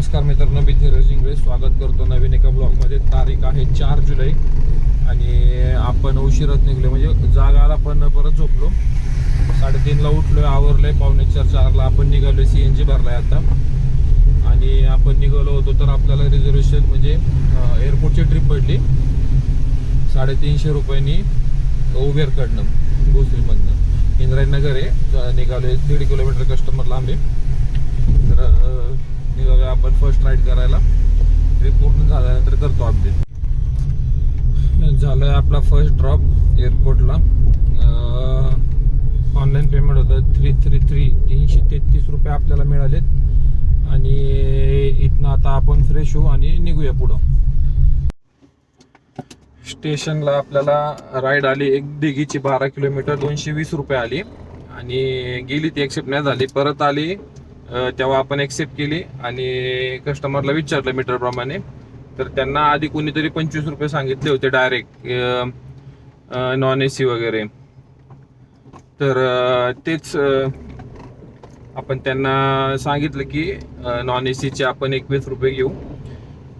नमस्कार मित्रांनो मी धीरज इंगळे. स्वागत करतो नवीन एका ब्लॉगमध्ये तारीख आहे चार जुलै. आणि आपण उशिरात निघलो म्हणजे जागाला पण परत झोपलो. साडेतीनला उठलोय आवरलोय. पावणे चार चारला आपण निघालोय. सी एन जी भरलाय आता. आणि आपण निघालो होतो तर आपल्याला रिझर्वेशन म्हणजे एअरपोर्टची ट्रिप पडली. साडेतीनशे रुपयांनी उबेरकडनं भोसरीमधनं. इंद्रायणनगर आहे. निघालो निघालोय दीड किलोमीटर कस्टमर लांब आहे तर अं, निघालोय आपण फर्स्ट राईड करायला. ट्रिप पूर्ण झाल्यानंतर करतो अपडेट झालंय आपला फर्स्ट ड्रॉप एअरपोर्टला ऑनलाईन पेमेंट होतं. थ्री थ्री थ्री तीनशे तेहतीस रुपये आपल्याला मिळालेत. आणि इथनं आता आपण फ्रेश होऊ आणि निघूया पुढं. स्टेशनला आपल्याला राईड आली. एक दिघीची बारा किलोमीटर दोनशे वीस रुपये आली. आणि गेली ती एक्सेप्ट नाही झाली. परत आली. तेव्हा आपण एक्सेप्ट केली आणि कस्टमरला विचारलं मीटर प्रमाणे. तर त्यांना आधी कोणीतरी पंचवीस रुपये सांगितले होते डायरेक्ट नॉन ए सी वगैरे. तर तेच आपण त्यांना सांगितलं की नॉन ए सीचे आपण एकवीस रुपये घेऊ.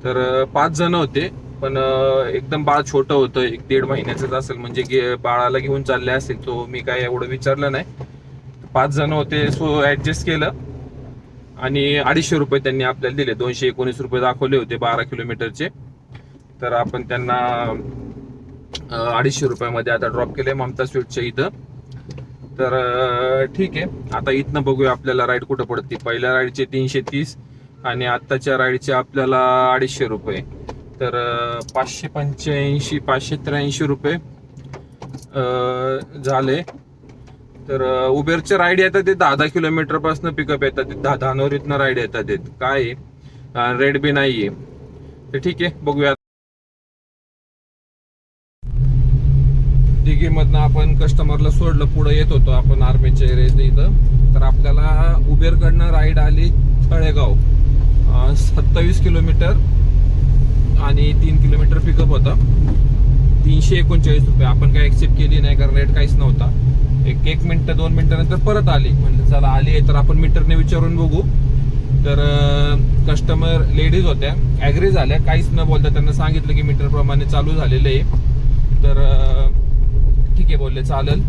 तर पाच जण होते पण एकदम बाळ छोटं होतं. एक दीड महिन्याचंच असेल म्हणजे गे- बाळाला घेऊन चालले असेल तो मी काय एवढं विचारलं नाही. पाच जण होते सो ॲडजस्ट केलं. आणि अडीचशे रुपये त्यांनी आपल्याला दिले. दोनशे एकोणीस रुपये दाखवले होते बारा किलोमीटरचे. तर आपण त्यांना अडीचशे रुपयामध्ये आता ड्रॉप केले ममता स्वीटच्या इथं. तर ठीक आहे. आता इथनं बघूया आपल्याला राईड कुठं पडते. पहिल्या राईडचे तीनशे तीस आणि आत्ताच्या राईडचे आपल्याला अडीचशे रुपये. तर पाचशे पंच्याऐंशी पाचशे त्र्याऐंशी रुपये झाले. तर उबेरचे राईड येतात ते दहा दहा किलोमीटरपासून पिकअप येतात दहा धानोरीतनं राईड येतात ते. काय रेड बी नाहीये तर ठीक आहे बघूया. दिघीमधनं आपण कस्टमरला सोडलं पुढे येत होतो आपण आर्मीच्या एरियात इथं. तर आपल्याला उबेरकडनं राईड आली तळेगाव. सत्तावीस किलोमीटर आणि तीन किलोमीटर पिकअप होता. तीनशे एकोणचाळीस रुपये. आपण काय एक्सेप्ट केली नाही कारण रेट काहीच नव्हता. एक एक मिनिट दोन मिनिटानंतर परत आली. म्हणलं चला आली आहे तर आपण मीटरने विचारून बघू. तर कस्टमर लेडीज होत्या ऍग्री झाल्या. काहीच न बोलता त्यांना सांगितलं की मीटरप्रमाणे चालू झालेलं आहे. तर ठीक आहे बोलले चालेल.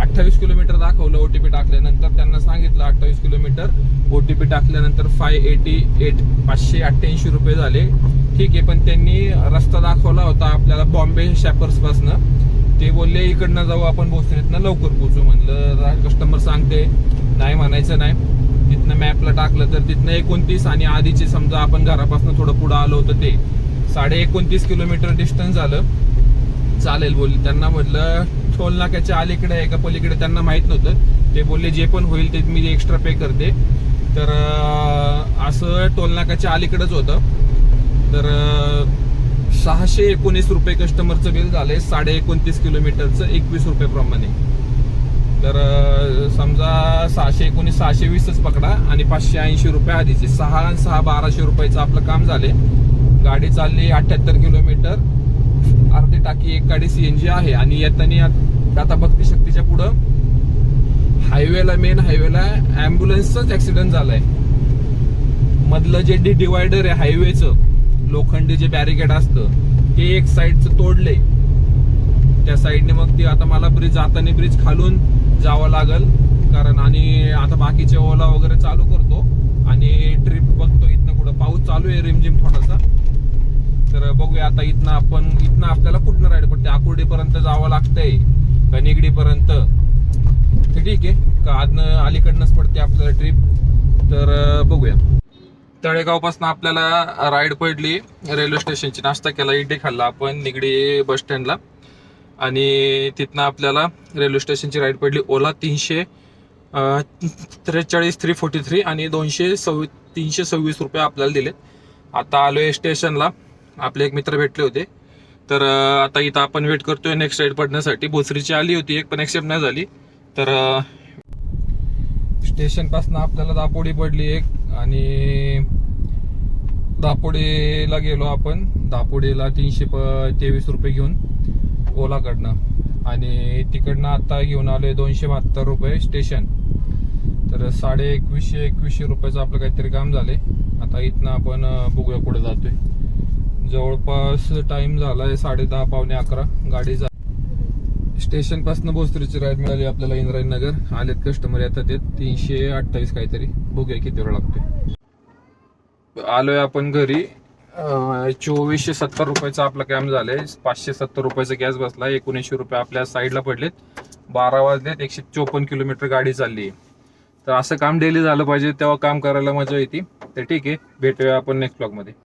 अठ्ठावीस किलोमीटर दाखवलं ओटीपी टाकल्यानंतर. त्यांना सांगितलं अठ्ठावीस किलोमीटर. ओटीपी टाकल्यानंतर फाय एटी एट पाचशे अठ्ठ्याऐंशी रुपये झाले. ठीक आहे पण त्यांनी रस्ता दाखवला होता आपल्याला बॉम्बे शॅपर्सपासनं ते बोलले इकडनं जाऊ आपण भोसरीतनं लवकर पोहोचू. म्हणलं कस्टमर सांगते. नाही म्हणायचं नाही. तिथनं मॅपला टाकलं तर तिथनं एकोणतीस आणि आधीचे समजा आपण घरापासून थोडं पुढं आलो होतं ते साडे एकोणतीस किलोमीटर डिस्टन्स झालं. चालेल बोलले. त्यांना म्हटलं टोल नाक्याच्या अलीकडे आहे का पलीकडे? त्यांना माहीत नव्हतं. ते बोलले जे पण होईल ते मी एक्स्ट्रा पे करते. तर असं टोल नाक्याच्या अलीकडंच होतं. तर सहाशे एकोणीस रुपये कस्टमरचं बिल झालंय. साडे एकोणतीस किलोमीटरचं एकवीस रुपये प्रमाणे. तर समजा सहाशे एकोणीस सहाशे वीसच पकडा आणि पाचशे ऐंशी रुपये आधीचे. सहा आणि सहा बाराशे रुपयाचं आपलं काम झाले गाडी चालली अठ्याहत्तर किलोमीटर अर्धी टाकी एक गाडी सीएनजी आहे आणि येताना आता भक्ती शक्तीच्या पुढं हायवेला मेन हायवेला ॲम्ब्युलन्सचाच ऍक्सिडेंट झालाय. मधलं जे डी डिवायडर आहे हायवेचं लोखंडी जे बॅरिकेड असतं ते एक साईडचं तोडले त्या साईडने मग ती आता मला ब्रिज जाताना ब्रिज खालून जावं लागल. कारण आणि आता बाकीचे ओला वगैरे चालू करतो. आणि ट्रिप बघतो इथनं कुठं. पाऊस चालू आहे रिमझिम थोडासा. तर बघूया आता इथनं आपण इथनं आपल्याला कुठनं राईड पडते? आकुर्डीपर्यंत जावं लागतंय कनिगडीपर्यंत निगडीपर्यंत? तर ठीक आहे. का आदनं अलीकडनंच पडते आपल्याला ट्रिप तर बघूया. तळेगावपासून आपल्याला राईड पडली रेल्वे स्टेशनची. नाश्ता केला इडली खाल्ला आपण निगडी बस स्टँडला. आणि तिथनं आपल्याला रेल्वे स्टेशनची राईड पडली ओला तीनशे त्रेचाळीस थ्री फोर्टी थ्री आणि दोनशे सव्वीस तीनशे सव्वीस रुपये आपल्याला दिले. आता आलो आहे स्टेशनला. आपले एक मित्र भेटले होते. तर आता इथं आपण वेट करतोय नेक्स्ट राईड पडण्यासाठी. भोसरीची आली होती एक पण एक्सेप्ट नाही झाली. तर स्टेशनपासून आपल्याला दापोडी पडली एक. आणि दापोडेला गेलो आपण. दापोडेला तीनशे प- तेवीस रुपये घेऊन ओलाकडनं. आणि तिकडनं आता घेऊन आलोय दोनशे बहात्तर रुपये स्टेशन. तर साडे एकवीसशे एकवीसशे रुपयाचं आपलं काहीतरी काम झाले आता इथनं आपण बुगळ्या पुढे जातोय. जवळपास टाइम झालाय साडे दहा पावणे अकरा. गाडी जा स्टेशन भोसरीची राईड मिळाली आपल्याला इंद्रायनगर आलेत कस्टमर येतात ते तीनशे अठ्ठावीस काहीतरी. बघूया किती वेळ लागतोय. आलोय आपण घरी. चोवीसशे सत्तर रुपयाचा आपला कॅम्प झालाय. पाचशे सत्तर रुपयाचा गॅस बसला एकोणीसशे रुपये आपल्या साईडला पडलेत. बारा वाजलेत. एकशे चोपन्न किलोमीटर गाडी चालली तर असं काम डेली झालं पाहिजे. तेव्हा काम करायला मजा येते. तर ठीक आहे. भेटूया आपण नेक्स्ट ब्लॉगमध्ये